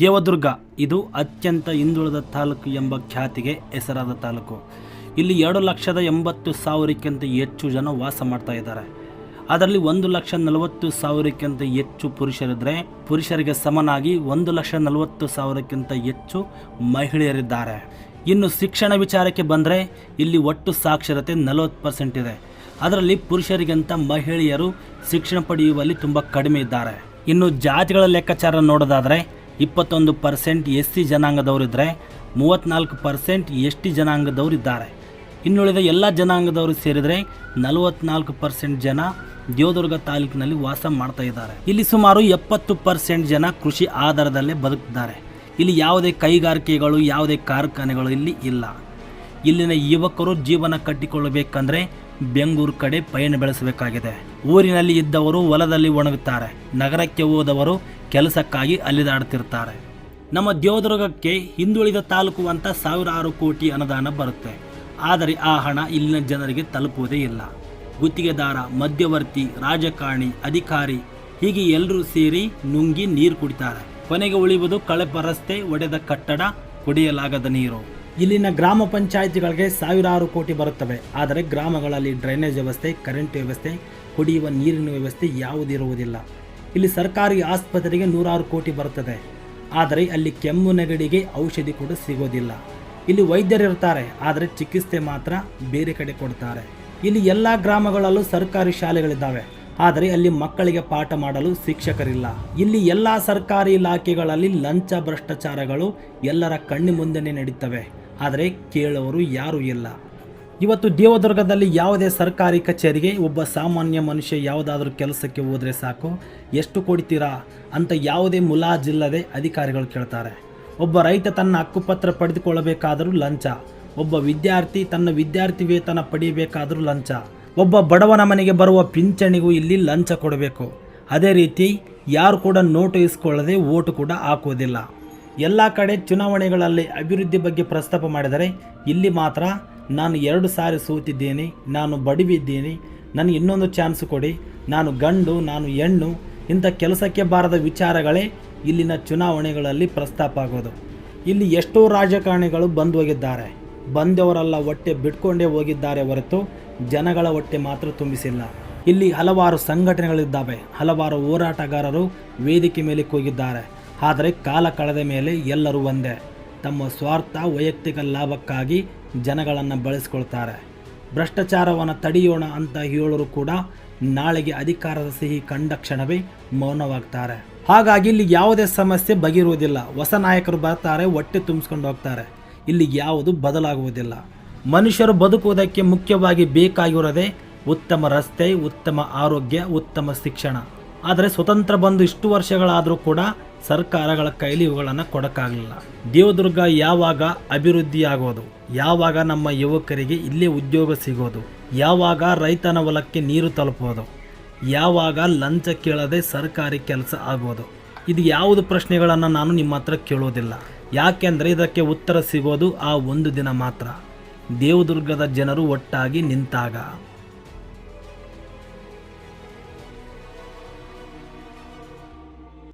ದೇವದುರ್ಗ. ಇದು ಅತ್ಯಂತ ಹಿಂದುಳಿದ ತಾಲೂಕು ಎಂಬ ಖ್ಯಾತಿಗೆ ಹೆಸರಾದ ತಾಲೂಕು. ಇಲ್ಲಿ ಎರಡು ಲಕ್ಷದ ಎಂಬತ್ತು ಸಾವಿರಕ್ಕಿಂತ ಹೆಚ್ಚು ಜನ ವಾಸ ಮಾಡ್ತಾ ಇದ್ದಾರೆ. ಅದರಲ್ಲಿ ಒಂದು ಲಕ್ಷ ನಲವತ್ತು ಸಾವಿರಕ್ಕಿಂತ ಹೆಚ್ಚು ಪುರುಷರಿದ್ದರೆ ಪುರುಷರಿಗೆ ಸಮನಾಗಿ ಒಂದು ಲಕ್ಷ ನಲವತ್ತು ಸಾವಿರಕ್ಕಿಂತ ಹೆಚ್ಚು ಮಹಿಳೆಯರಿದ್ದಾರೆ. ಇನ್ನು ಶಿಕ್ಷಣ ವಿಚಾರಕ್ಕೆ ಬಂದರೆ ಇಲ್ಲಿ ಒಟ್ಟು ಸಾಕ್ಷರತೆ ನಲವತ್ತು ಪರ್ಸೆಂಟ್ ಇದೆ. ಅದರಲ್ಲಿ ಪುರುಷರಿಗಿಂತ ಮಹಿಳೆಯರು ಶಿಕ್ಷಣ ಪಡೆಯುವಲ್ಲಿ ತುಂಬ ಕಡಿಮೆ ಇದ್ದಾರೆ. ಇನ್ನು ಜಾತಿಗಳ ಲೆಕ್ಕಾಚಾರ ನೋಡೋದಾದರೆ ಇಪ್ಪತ್ತೊಂದು ಪರ್ಸೆಂಟ್ ಎಸ್ ಸಿ ಜನಾಂಗದವರಿದ್ದರೆ ಮೂವತ್ತ್ನಾಲ್ಕು ಪರ್ಸೆಂಟ್ ಎಸ್ ಟಿ ಜನಾಂಗದವರಿದ್ದಾರೆ ಇನ್ನುಳಿದ ಎಲ್ಲ ಜನಾಂಗದವರು ಸೇರಿದರೆ ನಲವತ್ನಾಲ್ಕು ಪರ್ಸೆಂಟ್ ಜನ ದೇವದುರ್ಗ ತಾಲೂಕಿನಲ್ಲಿ ವಾಸ ಮಾಡ್ತಾ ಇದ್ದಾರೆ. ಇಲ್ಲಿ ಸುಮಾರು ಎಪ್ಪತ್ತು ಪರ್ಸೆಂಟ್ ಜನ ಕೃಷಿ ಆಧಾರದಲ್ಲೇ ಬದುಕ್ತಿದ್ದಾರೆ. ಇಲ್ಲಿ ಯಾವುದೇ ಕೈಗಾರಿಕೆಗಳು, ಯಾವುದೇ ಕಾರ್ಖಾನೆಗಳು ಇಲ್ಲಿ ಇಲ್ಲ. ಇಲ್ಲಿನ ಯುವಕರು ಜೀವನ ಕಟ್ಟಿಕೊಳ್ಳಬೇಕಂದ್ರೆ ಬೆಂಗಳೂರು ಕಡೆ ಪಯಣ ಬೆಳೆಸಬೇಕಾಗಿದೆ. ಊರಿನಲ್ಲಿ ಇದ್ದವರು ಹೊಲದಲ್ಲಿ ಒಣಗುತ್ತಾರೆ. ನಗರಕ್ಕೆ ಹೋದವರು ಕೆಲಸಕ್ಕಾಗಿ ಅಲ್ಲಿದಾಡ್ತಿರ್ತಾರೆ ನಮ್ಮ ದೇವದುರ್ಗಕ್ಕೆ ಹಿಂದುಳಿದ ತಾಲೂಕು ಅಂತ ಸಾವಿರಾರು ಕೋಟಿ ಅನುದಾನ ಬರುತ್ತೆ. ಆದರೆ ಆ ಹಣ ಇಲ್ಲಿನ ಜನರಿಗೆ ತಲುಪುವುದೇ ಇಲ್ಲ. ಗುತ್ತಿಗೆದಾರ, ಮಧ್ಯವರ್ತಿ, ರಾಜಕಾರಣಿ, ಅಧಿಕಾರಿ ಹೀಗೆ ಎಲ್ಲರೂ ಸೇರಿ ನುಂಗಿ ನೀರು ಕುಡಿತಾರೆ. ಕೊನೆಗೆ ಉಳಿಯುವುದು ಕಳೆಪ ರಸ್ತೆ, ಒಡೆದ ಕಟ್ಟಡ, ಕುಡಿಯಲಾಗದ ನೀರು. ಇಲ್ಲಿನ ಗ್ರಾಮ ಪಂಚಾಯಿತಿಗಳಿಗೆ ಸಾವಿರಾರು ಕೋಟಿ ಬರುತ್ತವೆ. ಆದರೆ ಗ್ರಾಮಗಳಲ್ಲಿ ಡ್ರೈನೇಜ್ ವ್ಯವಸ್ಥೆ, ಕರೆಂಟ್ ವ್ಯವಸ್ಥೆ, ಕುಡಿಯುವ ನೀರಿನ ವ್ಯವಸ್ಥೆ ಯಾವುದಿರುವುದಿಲ್ಲ ಇಲ್ಲಿ ಸರ್ಕಾರಿ ಆಸ್ಪತ್ರೆಗೆ ನೂರಾರು ಕೋಟಿ ಬರುತ್ತದೆ. ಆದರೆ ಅಲ್ಲಿ ಕೆಮ್ಮು ನೆಗಡಿಗೆ ಔಷಧಿ ಕೂಡ ಸಿಗೋದಿಲ್ಲ. ಇಲ್ಲಿ ವೈದ್ಯರಿರ್ತಾರೆ ಆದರೆ ಚಿಕಿತ್ಸೆ ಮಾತ್ರ ಬೇರೆ ಕಡೆ ಕೊಡ್ತಾರೆ. ಇಲ್ಲಿ ಎಲ್ಲ ಗ್ರಾಮಗಳಲ್ಲೂ ಸರ್ಕಾರಿ ಶಾಲೆಗಳಿದ್ದಾವೆ, ಆದರೆ ಅಲ್ಲಿ ಮಕ್ಕಳಿಗೆ ಪಾಠ ಮಾಡಲು ಶಿಕ್ಷಕರಿಲ್ಲ. ಇಲ್ಲಿ ಎಲ್ಲ ಸರ್ಕಾರಿ ಇಲಾಖೆಗಳಲ್ಲಿ ಲಂಚ ಭ್ರಷ್ಟಾಚಾರಗಳು ಎಲ್ಲರ ಕಣ್ಣು ಮುಂದೆನೇ ನಡೀತವೆ, ಆದರೆ ಕೇಳುವರು ಯಾರೂ ಇಲ್ಲ. ಇವತ್ತು ದೇವದುರ್ಗದಲ್ಲಿ ಯಾವುದೇ ಸರ್ಕಾರಿ ಕಚೇರಿಗೆ ಒಬ್ಬ ಸಾಮಾನ್ಯ ಮನುಷ್ಯ ಯಾವುದಾದ್ರೂ ಕೆಲಸಕ್ಕೆ ಹೋದರೆ ಸಾಕು. ಎಷ್ಟು ಕೊಡ್ತೀರಾ ಅಂತ ಯಾವುದೇ ಮುಲಾಜಿಲ್ಲದೆ ಅಧಿಕಾರಿಗಳು ಕೇಳ್ತಾರೆ. ಒಬ್ಬ ರೈತ ತನ್ನ ಹಕ್ಕುಪತ್ರ ಪಡೆದುಕೊಳ್ಳಬೇಕಾದರೂ ಲಂಚ. ಒಬ್ಬ ವಿದ್ಯಾರ್ಥಿ ತನ್ನ ವಿದ್ಯಾರ್ಥಿ ವೇತನ ಪಡೆಯಬೇಕಾದರೂ ಲಂಚ. ಒಬ್ಬ ಬಡವನ ಮನೆಗೆ ಬರುವ ಪಿಂಚಣಿಗೂ ಇಲ್ಲಿ ಲಂಚ ಕೊಡಬೇಕು. ಅದೇ ರೀತಿ ಯಾರು ಕೂಡ ನೋಟು ಇಸ್ಕೊಳ್ಳದೆ ಓಟು ಕೂಡ ಹಾಕುವುದಿಲ್ಲ ಎಲ್ಲ ಕಡೆ ಚುನಾವಣೆಗಳಲ್ಲಿ ಅಭಿವೃದ್ಧಿ ಬಗ್ಗೆ ಪ್ರಸ್ತಾಪ ಮಾಡಿದರೆ ಇಲ್ಲಿ ಮಾತ್ರ ನಾನು ಎರಡು ಸಾರಿ ಸೋತಿದ್ದೇನೆ, ನಾನು ಬಡವಿದ್ದೇನೆ, ನನಗೆ ಇನ್ನೊಂದು ಚಾನ್ಸ್ ಕೊಡಿ, ನಾನು ಗಂಡು, ನಾನು ಹೆಣ್ಣು, ಇಂಥ ಕೆಲಸಕ್ಕೆ ಬಾರದ ವಿಚಾರಗಳೇ ಇಲ್ಲಿನ ಚುನಾವಣೆಗಳಲ್ಲಿ ಪ್ರಸ್ತಾಪ ಆಗೋದು. ಇಲ್ಲಿ ಎಷ್ಟೋ ರಾಜಕಾರಣಿಗಳು ಬಂದು ಹೋಗಿದ್ದಾರೆ. ಬಂದವರೆಲ್ಲ ಹೊಟ್ಟೆ ಬಿಟ್ಕೊಂಡೇ ಹೋಗಿದ್ದಾರೆ ಹೊರತು ಜನಗಳ ಹೊಟ್ಟೆ ಮಾತ್ರ ತುಂಬಿಸಿಲ್ಲ. ಇಲ್ಲಿ ಹಲವಾರು ಸಂಘಟನೆಗಳಿದ್ದಾವೆ. ಹಲವಾರು ಹೋರಾಟಗಾರರು ವೇದಿಕೆ ಮೇಲೆ ಕೂಗಿದ್ದಾರೆ ಆದರೆ ಕಾಲ ಕಳೆದ ಮೇಲೆ ಎಲ್ಲರೂ ಒಂದೇ. ತಮ್ಮ ಸ್ವಾರ್ಥ, ವೈಯಕ್ತಿಕ ಲಾಭಕ್ಕಾಗಿ ಜನಗಳನ್ನು ಬಳಸ್ಕೊಳ್ತಾರೆ. ಭ್ರಷ್ಟಾಚಾರವನ್ನು ತಡೆಯೋಣ ಅಂತ ಹೇಳೋರು ಕೂಡ ನಾಳೆಗೆ ಅಧಿಕಾರದ ಸಿಹಿ ಕಂಡ ಕ್ಷಣವೇ ಮೌನವಾಗ್ತಾರೆ. ಹಾಗಾಗಿ ಇಲ್ಲಿ ಯಾವುದೇ ಸಮಸ್ಯೆ ಬಗಿರುವುದಿಲ್ಲ ಹೊಸ ನಾಯಕರು ಬರ್ತಾರೆ, ಹೊಟ್ಟೆ ತುಂಬಿಸ್ಕೊಂಡು ಹೋಗ್ತಾರೆ. ಇಲ್ಲಿ ಯಾವುದು ಬದಲಾಗುವುದಿಲ್ಲ. ಮನುಷ್ಯರು ಬದುಕುವುದಕ್ಕೆ ಮುಖ್ಯವಾಗಿ ಬೇಕಾಗಿರೋದೇ ಉತ್ತಮ ರಸ್ತೆ, ಉತ್ತಮ ಆರೋಗ್ಯ, ಉತ್ತಮ ಶಿಕ್ಷಣ. ಆದರೆ ಸ್ವತಂತ್ರ ಬಂದು ಇಷ್ಟು ವರ್ಷಗಳಾದರೂ ಕೂಡ ಸರ್ಕಾರಗಳ ಕೈಲಿ ಇವುಗಳನ್ನು ಕೊಡೋಕ್ಕಾಗಲಿಲ್ಲ. ದೇವದುರ್ಗ ಯಾವಾಗ ಅಭಿವೃದ್ಧಿ ಆಗೋದು ಯಾವಾಗ ನಮ್ಮ ಯುವಕರಿಗೆ ಇಲ್ಲೇ ಉದ್ಯೋಗ ಸಿಗೋದು? ಯಾವಾಗ ರೈತನ ಹೊಲಕ್ಕೆ ನೀರು ತಲುಪೋದು? ಯಾವಾಗ ಲಂಚ ಕೇಳದೆ ಸರ್ಕಾರಿ ಕೆಲಸ ಆಗೋದು? ಇದು ಯಾವುದು ಪ್ರಶ್ನೆಗಳನ್ನು ನಾನು ನಿಮ್ಮ ಹತ್ರ ಕೇಳೋದಿಲ್ಲ. ಯಾಕೆಂದರೆ ಇದಕ್ಕೆ ಉತ್ತರ ಸಿಗೋದು ಆ ಒಂದು ದಿನ ಮಾತ್ರ. ದೇವದುರ್ಗದ ಜನರು ಒಟ್ಟಾಗಿ ನಿಂತಾಗ.